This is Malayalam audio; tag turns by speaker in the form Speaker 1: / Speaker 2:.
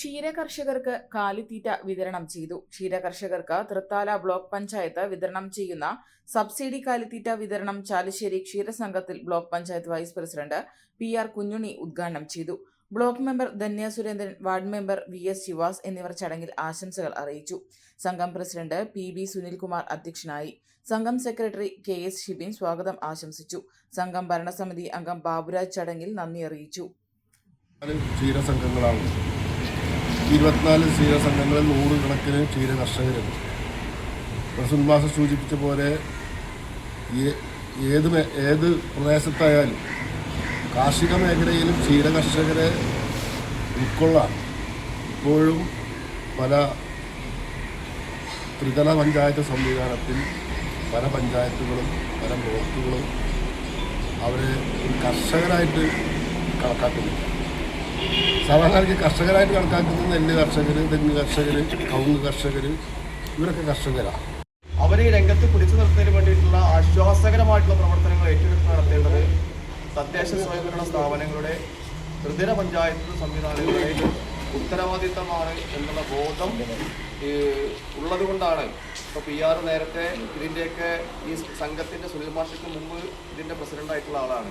Speaker 1: ക്ഷീര കർഷകർക്ക് കാലിത്തീറ്റ വിതരണം ചെയ്തു. ക്ഷീര കർഷകർക്ക് തൃത്താല ബ്ലോക്ക് പഞ്ചായത്ത് വിതരണം ചെയ്യുന്ന സബ്സിഡി കാലിത്തീറ്റ വിതരണം Chalissery ക്ഷീരസംഘത്തിൽ block panchayat vice president P R Kunjuni ഉദ്ഘാടനം ചെയ്തു. Block member Dhanya Surendran ward member V S Sivas എന്നിവർ ചടങ്ങിൽ ആശംസകൾ അറിയിച്ചു. സംഘം പ്രസിഡന്റ് പി ബി സുനിൽകുമാർ അധ്യക്ഷനായി. സംഘം സെക്രട്ടറി കെ എസ് ഷിബിൻ സ്വാഗതം ആശംസിച്ചു. സംഘം ഭരണസമിതി അംഗം ബാബുരാജ് ചടങ്ങിൽ നന്ദി അറിയിച്ചു.
Speaker 2: ക്ഷീരസംഘങ്ങളാണ്. ഇരുപത്തിനാല് ക്ഷീരസംഘങ്ങളിൽ നൂറുകണക്കിന് ക്ഷീര കർഷകരുണ്ട് പ്രസുൽ മാസ സൂചിപ്പിച്ച പോലെ ഏത് ഏത് പ്രദേശത്തായാലും കാർഷിക മേഖലയിലും ക്ഷീര കർഷകരെ ഉൾക്കൊള്ളാൻ ഇപ്പോഴും പല ത്രിതല പഞ്ചായത്ത് സംവിധാനത്തിൽ പല പഞ്ചായത്തുകളും പല ബ്ലോക്കുകളും അവരെ ഒരു കർഷകരായിട്ട് കണക്കാക്കുന്നില്ല. സാധാരണ കർഷകരായിട്ട് കണക്കാക്കുന്ന നെല്ല് കർഷകർ തെങ്ങ് കർഷകർ കവുങ്ങ് കർഷകർ ഇവരൊക്കെ കർഷകരാണ്
Speaker 3: അവരെ രംഗത്ത് പിടിച്ചു നിർത്തുന്നതിന് വേണ്ടിയിട്ടുള്ള ആശ്വാസകരമായിട്ടുള്ള പ്രവർത്തനങ്ങൾ ഏറ്റെടുത്ത് നടത്തേണ്ടത് തദ്ദേശ സ്വയംഭരണ സ്ഥാപനങ്ങളുടെ ത്രിതല പഞ്ചായത്ത് സംവിധാനങ്ങളുടെ ഉത്തരവാദിത്തമാണ് എന്നുള്ള ബോധം ഉള്ളത് കൊണ്ടാണ് ഇപ്പോൾ പി ആർ നേരത്തെ ഇതിന്റെയൊക്കെ ഈ സംഘത്തിന്റെ സുനിൽ മാഷയ്ക്ക് മുമ്പ് ഇതിന്റെ പ്രസിഡന്റായിട്ടുള്ള ആളാണ്.